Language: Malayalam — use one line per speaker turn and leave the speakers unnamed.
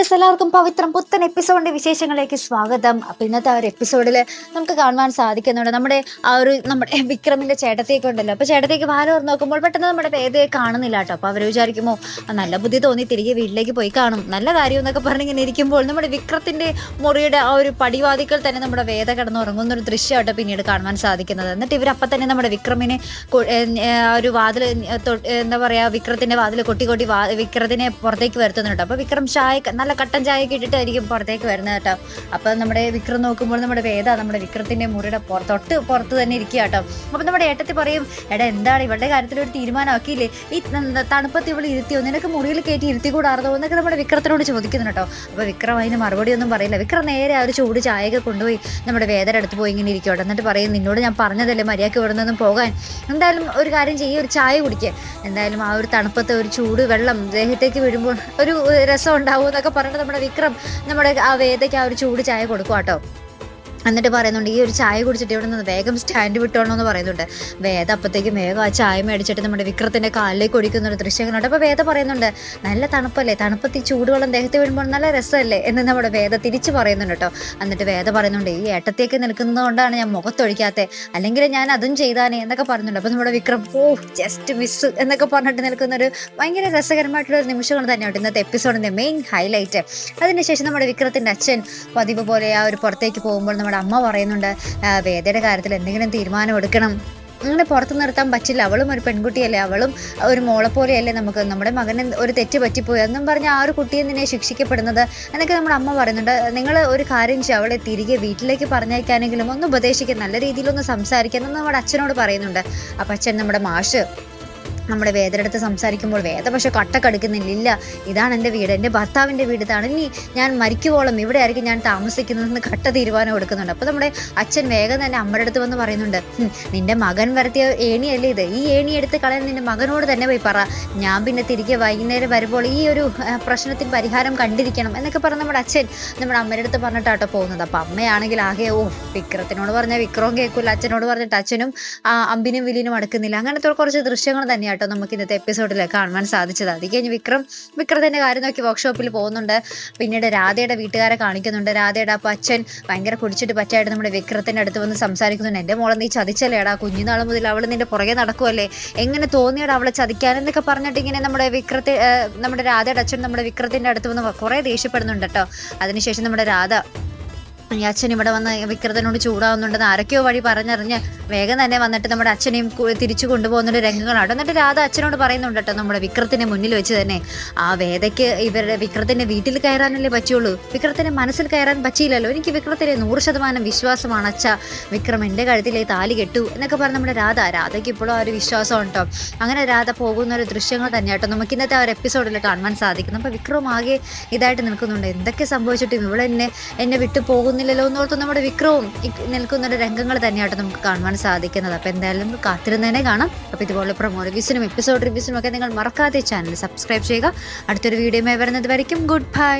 ഗൈസ് എല്ലാവർക്കും പവിത്രം പുത്തൻ എപ്പിസോഡിന്റെ വിശേഷങ്ങളിലേക്ക് സ്വാഗതം. അപ്പൊ ഇന്നത്തെ ആ ഒരു എപ്പിസോഡിൽ നമുക്ക് കാണുവാൻ സാധിക്കുന്നുണ്ട് നമ്മുടെ ആ ഒരു നമ്മുടെ വിക്രമിന്റെ ചേട്ടത്തേക്ക് ഉണ്ടല്ലോ. അപ്പോൾ ചേട്ടത്തേക്ക് തുറന്ന് നോക്കുമ്പോൾ പെട്ടെന്ന് നമ്മുടെ പേദയെ കാണുന്നില്ല കേട്ടോ. അപ്പൊ അവർ വിചാരിക്കുമോ നല്ല ബുദ്ധി തോന്നി തിരികെ വീട്ടിലേക്ക് പോയി കാണും. നല്ല കാര്യം എന്നൊക്കെ പറഞ്ഞിങ്ങനെ ഇരിക്കുമ്പോൾ നമ്മുടെ വിക്രത്തിന്റെ മുറിയുടെ ആ ഒരു പടിവാതിക്കൽ തന്നെ നമ്മുടെ വേദ കിടന്നുറങ്ങുന്ന ഒരു ദൃശ്യമായിട്ട് പിന്നീട് കാണുവാൻ സാധിക്കുന്നത്. എന്നിട്ട് ഇവരപ്പം തന്നെ നമ്മുടെ വിക്രമിനെ ഒരു വാതിൽ എന്താ പറയാ വിക്രത്തിന്റെ വാതിൽ കൊട്ടി കൊട്ടി വിക്രത്തിനെ പുറത്തേക്ക് വരുത്തുന്നുണ്ട്. അപ്പോൾ വിക്രം ചായ നല്ല കട്ടൻ ചായ ഇട്ടിട്ടായിരിക്കും പുറത്തേക്ക് വരുന്നത് കേട്ടോ. അപ്പം നമ്മുടെ വിക്രം നോക്കുമ്പോൾ നമ്മുടെ വേദ നമ്മുടെ വിക്രത്തിന്റെ മുറിയുടെ പുറത്തൊട്ട് തൊട്ട് പുറത്ത് തന്നെ ഇരിക്കുക കേട്ടോ. അപ്പം നമ്മുടെ ഏട്ടത്തി പറയും എടാ എന്താണ് ഇവളുടെ കാര്യത്തിൽ ഒരു തീരുമാനമാക്കിയില്ലേ? ഈ തണുപ്പത്ത് ഇവൾ ഇരുത്തിയോ? നിനക്ക് മുറിയിൽ കയറ്റി ഇരുത്തി കൂടാർന്നോ എന്നൊക്കെ നമ്മുടെ വിക്രത്തിനോട് ചോദിക്കുന്നു കേട്ടോ. അപ്പോൾ വിക്രം അതിന് മറുപടി ഒന്നും പറയില്ല. വിക്രം നേരെ ആ ഒരു ചൂട് ചായയൊക്കെ കൊണ്ടുപോയി നമ്മുടെ വേദയുടെ അടുത്ത് പോയി ഇങ്ങനെ ഇരിക്കട്ടെ എന്നിട്ട് പറയും നിന്നോട് ഞാൻ പറഞ്ഞതല്ലേ മര്യാദയ്ക്ക് ഇവിടെ നിന്നും പോകാൻ? എന്തായാലും ഒരു കാര്യം ചെയ്യുക ഒരു ചായ കുടിക്കുക എന്തായാലും ആ ഒരു തണുപ്പത്തെ ഒരു ചൂട് വെള്ളം ദേഹത്തേക്ക് വീഴുമ്പോൾ ഒരു രസം ഉണ്ടാവും എന്നൊക്കെ പറഞ്ഞിട്ട് നമ്മുടെ വിക്രം നമ്മുടെ ആ വേദയ്ക്ക് ആ ഒരു ചൂട് ചായ കൊടുക്കും കേട്ടോ എന്നിട്ട് പറയുന്നുണ്ട് ഈ ഒരു ചായ കുടിച്ചിട്ട് ഇവിടെ നിന്ന് വേഗം സ്റ്റാൻഡ് വിട്ടോളണം എന്ന് പറയുന്നുണ്ട്. വേദ അപ്പത്തേക്കും വേഗം ആ ചായ മേടിച്ചിട്ട് നമ്മുടെ വിക്രത്തിന്റെ കാലിലേക്ക് ഒടിക്കുന്ന ഒരു ദൃശ്യങ്ങളുണ്ട് അപ്പോൾ വേദ പറയുന്നുണ്ട് നല്ല തണുപ്പല്ലേ? തണുപ്പത്ത് ചൂടുവെള്ളം ദേഹത്ത് വീഴുമ്പോൾ നല്ല രസമല്ലേ? എന്ന് നമ്മുടെ വേദ തിരിച്ച് പറയുന്നുണ്ട് കേട്ടോ എന്നിട്ട് വേദ പറയുന്നുണ്ട് ഈ ഏട്ടത്തേക്ക് നിൽക്കുന്നതുകൊണ്ടാണ് ഞാൻ മുഖത്തൊഴിക്കാത്തത് അല്ലെങ്കിൽ ഞാൻ അതും ചെയ്താനേ എന്നൊക്കെ പറയുന്നുണ്ട് അപ്പോൾ നമ്മുടെ വിക്രം ഓ ജസ്റ്റ് മിസ് എന്നൊക്കെ പറഞ്ഞിട്ട് നിൽക്കുന്ന ഒരു ഭയങ്കര രസകരമായിട്ടുള്ള ഒരു നിമിഷങ്ങൾ തന്നെയാണ് ഇന്നത്തെ എപ്പിസോഡിന്റെ മെയിൻ ഹൈലൈറ്റ് അതിനുശേഷം നമ്മുടെ വിക്രത്തിന്റെ അച്ഛൻ പതിവ് പോലെ ആ ഒരു പുറത്തേക്ക് പോകുമ്പോൾ നമ്മുടെ അമ്മ പറയുന്നുണ്ട് വേദയുടെ കാര്യത്തിൽ എന്തെങ്കിലും തീരുമാനം എടുക്കണം. അങ്ങനെ പുറത്ത് നിർത്താൻ പറ്റില്ല. അവളും ഒരു പെൺകുട്ടിയല്ലേ. അവളും ഒരു മോളെ പോലെയല്ലേ നമുക്ക്. നമ്മുടെ മകന് ഒരു തെറ്റ് പറ്റിപ്പോയി. എന്നും പറഞ്ഞ് ആ ഒരു കുട്ടിയെ നിന്നെ ശിക്ഷിക്കപ്പെടുന്നത്? എന്നൊക്കെ നമ്മുടെ അമ്മ പറയുന്നുണ്ട്. നിങ്ങൾ ഒരു കാര്യം ചെയ്യുക അവളെ തിരികെ വീട്ടിലേക്ക് പറഞ്ഞയക്കാനെങ്കിലും ഒന്ന് ഉപദേശിക്കുക നല്ല രീതിയിലൊന്ന് സംസാരിക്കുക എന്ന് നമ്മുടെ അച്ഛനോട് പറയുന്നുണ്ട്. അപ്പം അച്ഛൻ നമ്മുടെ മാഷ് നമ്മുടെ വേദനടുത്ത് സംസാരിക്കുമ്പോൾ വേദ പക്ഷെ ഇല്ല ഇതാണ് എന്റെ വീട്. എന്റെ ഭർത്താവിന്റെ വീട് ഇതാണ്. ഇനി ഞാൻ മരിക്കുവോളം ഇവിടെ ആയിരിക്കും ഞാൻ താമസിക്കുന്നതെന്ന് കട്ട തീരുമാനം എടുക്കുന്നുണ്ട്. അപ്പോൾ നമ്മുടെ അച്ഛൻ വേഗം തന്നെ അമ്മയുടെ അടുത്ത് വന്ന് പറയുന്നുണ്ട് നിന്റെ മകൻ വരത്തിയ ഏണിയല്ലേ ഇത്? ഈ ഏണി എടുത്ത് കളയാൻ നിന്റെ മകനോട് തന്നെ പോയി പറ. ഞാൻ പിന്നെ തിരികെ വൈകുന്നേരം വരുമ്പോൾ ഈ ഒരു പ്രശ്നത്തിന് പരിഹാരം കണ്ടിരിക്കണം എന്നൊക്കെ പറഞ്ഞ് നമ്മുടെ അച്ഛൻ നമ്മുടെ അമ്മയുടെ അടുത്ത് പറഞ്ഞിട്ടാട്ടോ പോകുന്നത്. അപ്പം അമ്മയാണെങ്കിൽ ആകെ ഓ വിക്രത്തിനോട് പറഞ്ഞാൽ വിക്രവും കേൾക്കില്ല അച്ഛനോട് പറഞ്ഞിട്ട് അച്ഛനും അമ്പിനും വിലിനും അടുക്കുന്നില്ല. അങ്ങനത്തെ കുറച്ച് ദൃശ്യങ്ങൾ തന്നെയാട്ടോ നമുക്ക് ഇന്നത്തെ എപ്പിസോഡിൽ കാണുവാൻ സാധിച്ചത്. അത് കഴിഞ്ഞ് വിക്രം വിക്രത്തിന്റെ കാര്യം നോക്കി വർക്ക്ഷോപ്പിൽ പോകുന്നുണ്ട്. പിന്നീട് രാധയുടെ വീട്ടുകാരെ കാണിക്കുന്നുണ്ട്. രാധയുടെ അപ്പം അച്ഛൻ ഭയങ്കര കുടിച്ചിട്ട് പറ്റായിട്ട് നമ്മുടെ വിക്രത്തിന്റെ അടുത്ത് വന്ന് സംസാരിക്കുന്നുണ്ട്. എന്റെ മോളെ നീ ചതിച്ചല്ലേടാ? കുഞ്ഞുനാൾ മുതൽ അവൾ നിന്റെ പുറകെ നടക്കുമല്ലേ എങ്ങനെ തോന്നിയടാ അവളെ ചതിക്കാനെന്നൊക്കെ പറഞ്ഞിട്ട് ഇങ്ങനെ നമ്മുടെ വിക്രത്തെ നമ്മുടെ രാധയുടെ അച്ഛൻ നമ്മുടെ വിക്രത്തിന്റെ അടുത്ത് വന്ന് കുറേ ദേഷ്യപ്പെടുന്നുണ്ട് കേട്ടോ അതിനുശേഷം നമ്മുടെ രാധ ഈ അച്ഛൻ ഇവിടെ വന്ന് വിക്രതനോട് ചൂടാവുന്നുണ്ടെന്ന് ആരൊക്കെയോ വഴി പറഞ്ഞറിഞ്ഞ് വേഗം തന്നെ വന്നിട്ട് നമ്മുടെ അച്ഛനെയും തിരിച്ചു കൊണ്ടുപോകുന്ന രംഗങ്ങളാണ്. എന്നിട്ട് രാധ അച്ഛനോട് പറയുന്നുണ്ട് കേട്ടോ നമ്മുടെ വിക്രത്തിനെ മുന്നിൽ വെച്ച് തന്നെ. ആ വേദയ്ക്ക് ഇവരുടെ വിക്രത്തിന്റെ വീട്ടിൽ കയറാനല്ലേ പറ്റുള്ളൂ? വിക്രത്തിന്റെ മനസ്സിൽ കയറാൻ പറ്റിയില്ലല്ലോ? എനിക്ക് വിക്രത്തിലെ നൂറ് ശതമാനം വിശ്വാസമാണ്. അച്ഛ വിക്രം എന്റെ കഴുത്തിലേ താലി കെട്ടു എന്നൊക്കെ പറഞ്ഞ് നമ്മുടെ രാധ രാധയ്ക്ക് ഇപ്പോഴും ആ ഒരു വിശ്വാസം ഉണ്ടോ? അങ്ങനെ രാധ പോകുന്ന ഒരു ദൃശ്യങ്ങൾ തന്നെ കേട്ടോ. നമുക്ക് ഇന്നത്തെ ആ ഒരു എപ്പിസോഡിൽ കാണുവാൻ സാധിക്കുന്നു. അപ്പോൾ വിക്രം ആകെ ഇതായിട്ട് നിൽക്കുന്നുണ്ട്. എന്തൊക്കെ സംഭവിച്ചിട്ടും ഇവിടെ എന്നെ എന്നെ വിട്ടു പോകുന്നില്ലല്ലോ എന്നോർത്ത് നമ്മുടെ വിക്രവും നിൽക്കുന്ന രംഗങ്ങൾ തന്നെയായിട്ട് നമുക്ക് കാണുവാൻ സാധിക്കുന്നത്. അപ്പോൾ എന്തായാലും കാത്തിരുന്നതിനെ കാണാം. അപ്പോൾ ഇതുപോലെ പ്രൊമോ റിവ്യൂസിനും എപ്പിസോഡ് റിവ്യൂസിനും ഒക്കെ നിങ്ങൾ മറക്കാതെ ചാനൽ സബ്സ്ക്രൈബ് ചെയ്യുക. അടുത്തൊരു വീഡിയോയുമായി വരുന്നത് വരയ്ക്കും ഗുഡ് ബൈ